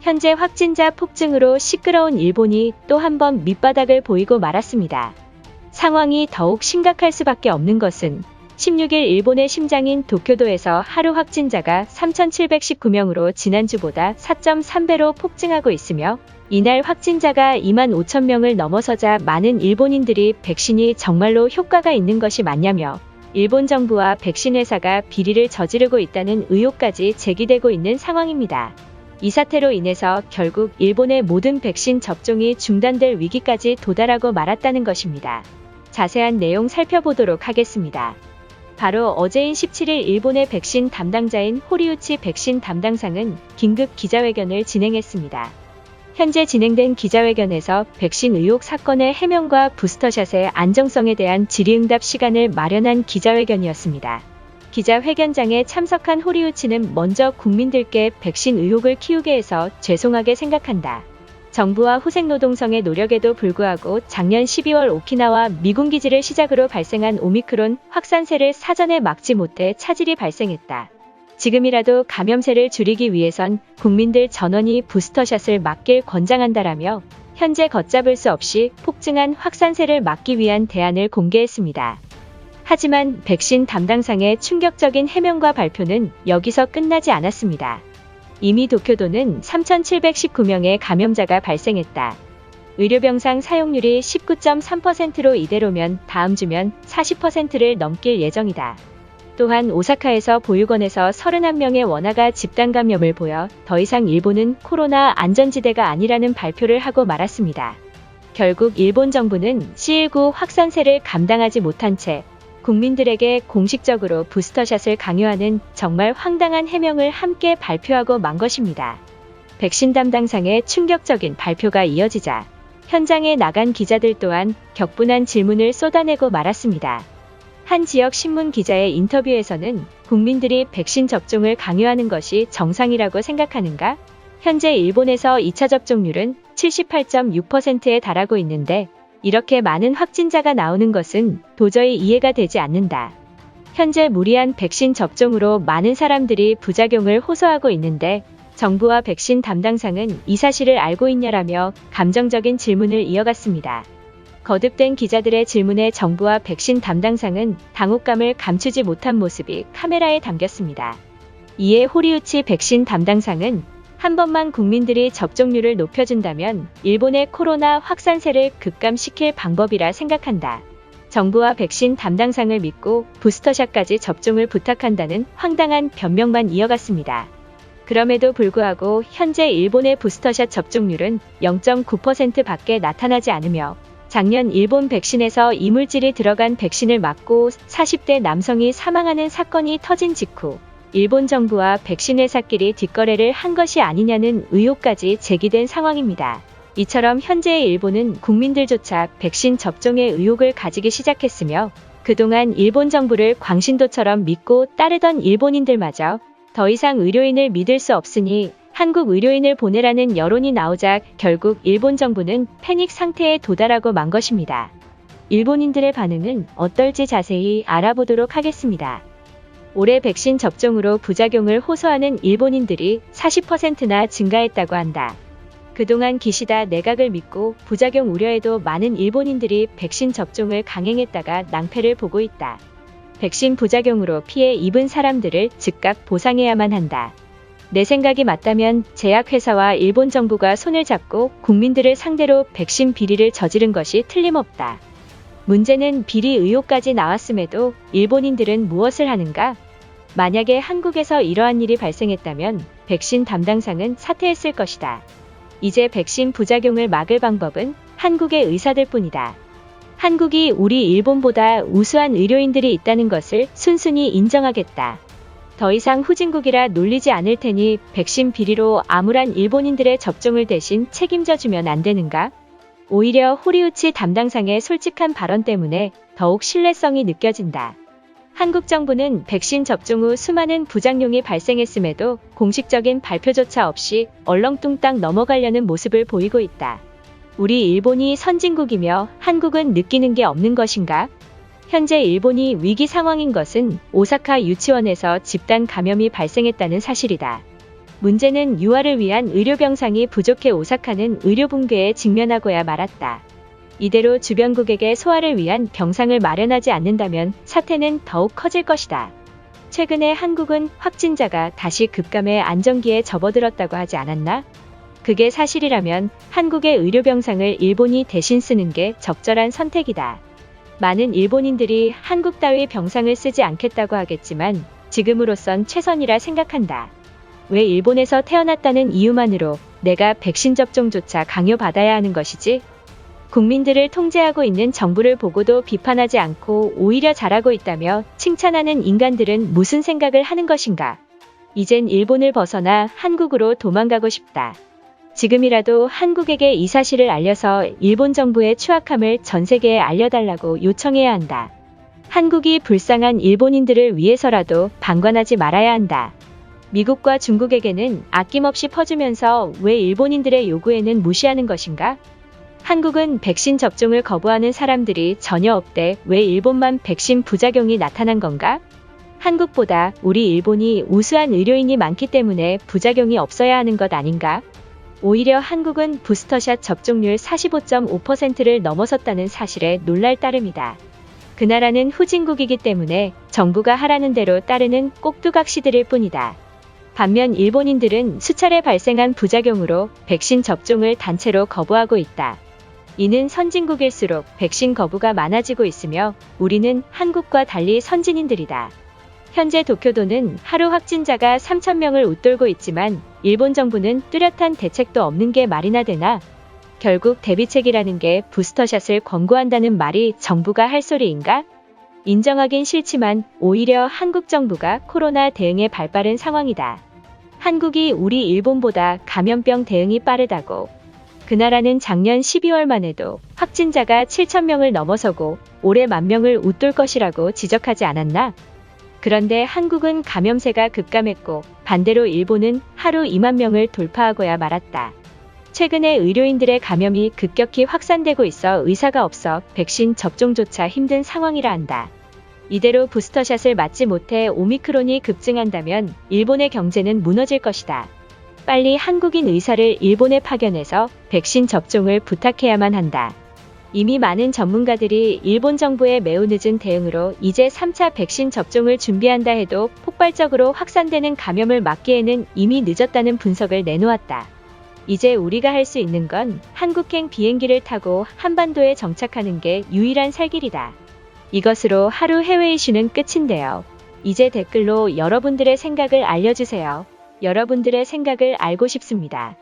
현재 확진자 폭증으로 시끄러운 일본이 또 한 번 밑바닥을 보이고 말았습니다. 상황이 더욱 심각할 수밖에 없는 것은 16일 일본의 심장인 도쿄도에서 하루 확진자가 3,719명으로 지난주보다 4.3배로 폭증하고 있으며 이날 확진자가 2만 5천 명을 넘어서자 많은 일본인들이 백신이 정말로 효과가 있는 것이 맞냐며 일본 정부와 백신 회사가 비리를 저지르고 있다는 의혹까지 제기되고 있는 상황입니다. 이 사태로 인해서 결국 일본의 모든 백신 접종이 중단될 위기까지 도달하고 말았다는 것입니다. 자세한 내용 살펴보도록 하겠습니다. 바로 어제인 17일 일본의 백신 담당자인 호리우치 백신 담당상은 긴급 기자회견을 진행했습니다. 현재 진행된 기자회견에서 백신 의혹 사건의 해명과 부스터샷의 안정성에 대한 질의응답 시간을 마련한 기자회견이었습니다. 기자회견장에 참석한 호리우치는 먼저 국민들께 백신 의혹을 키우게 해서 죄송하게 생각한다. 정부와 후생노동성의 노력에도 불구하고 작년 12월 오키나와 미군 기지를 시작으로 발생한 오미크론 확산세를 사전에 막지 못해 차질이 발생했다. 지금이라도 감염세를 줄이기 위해선 국민들 전원이 부스터샷을 맞길 권장한다라며 현재 걷잡을 수 없이 폭증한 확산세를 막기 위한 대안을 공개했습니다. 하지만 백신 담당상의 충격적인 해명과 발표는 여기서 끝나지 않았습니다. 이미 도쿄도는 3,719명의 감염자가 발생했다. 의료병상 사용률이 19.3%로 이대로면 다음 주면 40%를 넘길 예정이다. 또한 오사카에서 보육원에서 31명의 원화가 집단 감염을 보여 더 이상 일본은 코로나 안전지대가 아니라는 발표를 하고 말았습니다. 결국 일본 정부는 C19 확산세를 감당하지 못한 채 국민들에게 공식적으로 부스터샷을 강요하는 정말 황당한 해명을 함께 발표하고 만 것입니다. 백신 담당상의 충격적인 발표가 이어지자 현장에 나간 기자들 또한 격분한 질문을 쏟아내고 말았습니다. 한 지역 신문 기자의 인터뷰에서는 국민들이 백신 접종을 강요하는 것이 정상이라고 생각하는가? 현재 일본에서 2차 접종률은 78.6%에 달하고 있는데 이렇게 많은 확진자가 나오는 것은 도저히 이해가 되지 않는다. 현재 무리한 백신 접종으로 많은 사람들이 부작용을 호소하고 있는데 정부와 백신 담당상은 이 사실을 알고 있냐라며 감정적인 질문을 이어갔습니다. 거듭된 기자들의 질문에 정부와 백신 담당상은 당혹감을 감추지 못한 모습이 카메라에 담겼습니다. 이에 호리우치 백신 담당상은 한 번만 국민들이 접종률을 높여준다면 일본의 코로나 확산세를 급감시킬 방법이라 생각한다. 정부와 백신 담당상을 믿고 부스터샷까지 접종을 부탁한다는 황당한 변명만 이어갔습니다. 그럼에도 불구하고 현재 일본의 부스터샷 접종률은 0.9% 밖에 나타나지 않으며 작년 일본 백신에서 이물질이 들어간 백신을 맞고 40대 남성이 사망하는 사건이 터진 직후 일본 정부와 백신 회사끼리 뒷거래를 한 것이 아니냐는 의혹까지 제기된 상황입니다. 이처럼 현재의 일본은 국민들조차 백신 접종에 의혹을 가지기 시작했으며 그동안 일본 정부를 광신도처럼 믿고 따르던 일본인들마저 더 이상 의료인을 믿을 수 없으니 한국 의료인을 보내라는 여론이 나오자 결국 일본 정부는 패닉 상태에 도달하고 만 것입니다. 일본인들의 반응은 어떨지 자세히 알아보도록 하겠습니다. 올해 백신 접종으로 부작용을 호소하는 일본인들이 40%나 증가했다고 한다. 그동안 기시다 내각을 믿고 부작용 우려에도 많은 일본인들이 백신 접종을 강행했다가 낭패를 보고 있다. 백신 부작용으로 피해 입은 사람들을 즉각 보상해야만 한다. 내 생각이 맞다면 제약회사와 일본 정부가 손을 잡고 국민들을 상대로 백신 비리를 저지른 것이 틀림없다. 문제는 비리 의혹까지 나왔음에도 일본인들은 무엇을 하는가? 만약에 한국에서 이러한 일이 발생했다면 백신 담당상은 사퇴했을 것이다. 이제 백신 부작용을 막을 방법은 한국의 의사들 뿐이다. 한국이 우리 일본보다 우수한 의료인들이 있다는 것을 순순히 인정하겠다. 더 이상 후진국이라 놀리지 않을 테니 백신 비리로 암울한 일본인들의 접종을 대신 책임져 주면 안 되는가? 오히려 호리우치 담당상의 솔직한 발언 때문에 더욱 신뢰성이 느껴진다. 한국 정부는 백신 접종 후 수많은 부작용이 발생했음에도 공식적인 발표조차 없이 얼렁뚱땅 넘어가려는 모습을 보이고 있다. 우리 일본이 선진국이며 한국은 느끼는 게 없는 것인가? 현재 일본이 위기 상황인 것은 오사카 유치원에서 집단 감염이 발생했다는 사실이다. 문제는 유아를 위한 의료 병상이 부족해 오사카는 의료 붕괴에 직면하고야 말았다. 이대로 주변국에게 소아를 위한 병상을 마련하지 않는다면 사태는 더욱 커질 것이다. 최근에 한국은 확진자가 다시 급감의 안정기에 접어들었다고 하지 않았나? 그게 사실이라면 한국의 의료병상을 일본이 대신 쓰는 게 적절한 선택이다. 많은 일본인들이 한국 따위 병상을 쓰지 않겠다고 하겠지만 지금으로선 최선이라 생각한다. 왜 일본에서 태어났다는 이유만으로 내가 백신 접종조차 강요받아야 하는 것이지? 국민들을 통제하고 있는 정부를 보고도 비판하지 않고 오히려 잘하고 있다며 칭찬하는 인간들은 무슨 생각을 하는 것인가? 이젠 일본을 벗어나 한국으로 도망가고 싶다. 지금이라도 한국에게 이 사실을 알려서 일본 정부의 추악함을 전 세계에 알려달라고 요청해야 한다. 한국이 불쌍한 일본인들을 위해서라도 방관하지 말아야 한다. 미국과 중국에게는 아낌없이 퍼주면서 왜 일본인들의 요구에는 무시하는 것인가? 한국은 백신 접종을 거부하는 사람들이 전혀 없대 왜 일본만 백신 부작용이 나타난 건가? 한국보다 우리 일본이 우수한 의료인이 많기 때문에 부작용이 없어야 하는 것 아닌가? 오히려 한국은 부스터샷 접종률 45.5%를 넘어섰다는 사실에 놀랄 따름이다. 그 나라는 후진국이기 때문에 정부가 하라는 대로 따르는 꼭두각시들일 뿐이다. 반면 일본인들은 수차례 발생한 부작용으로 백신 접종을 단체로 거부하고 있다. 이는 선진국일수록 백신 거부가 많아지고 있으며 우리는 한국과 달리 선진인들이다. 현재 도쿄도는 하루 확진자가 3,000명을 웃돌고 있지만 일본 정부는 뚜렷한 대책도 없는 게 말이나 되나? 결국 대비책이라는 게 부스터샷을 권고한다는 말이 정부가 할 소리인가? 인정하긴 싫지만 오히려 한국 정부가 코로나 대응에 발빠른 상황이다. 한국이 우리 일본보다 감염병 대응이 빠르다고. 그 나라는 작년 12월만 해도 확진자가 7,000명을 넘어서고 올해 만 명을 웃돌 것이라고 지적하지 않았나? 그런데 한국은 감염세가 급감했고 반대로 일본은 하루 2만 명을 돌파하고야 말았다. 최근에 의료인들의 감염이 급격히 확산되고 있어 의사가 없어 백신 접종조차 힘든 상황이라 한다. 이대로 부스터샷을 맞지 못해 오미크론이 급증한다면 일본의 경제는 무너질 것이다. 빨리 한국인 의사를 일본에 파견해서 백신 접종을 부탁해야만 한다. 이미 많은 전문가들이 일본 정부의 매우 늦은 대응으로 이제 3차 백신 접종을 준비한다 해도 폭발적으로 확산되는 감염을 막기에는 이미 늦었다는 분석을 내놓았다. 이제 우리가 할 수 있는 건 한국행 비행기를 타고 한반도에 정착하는 게 유일한 살 길이다. 이것으로 하루 해외 이슈는 끝인데요. 이제 댓글로 여러분들의 생각을 알려주세요. 여러분들의 생각을 알고 싶습니다.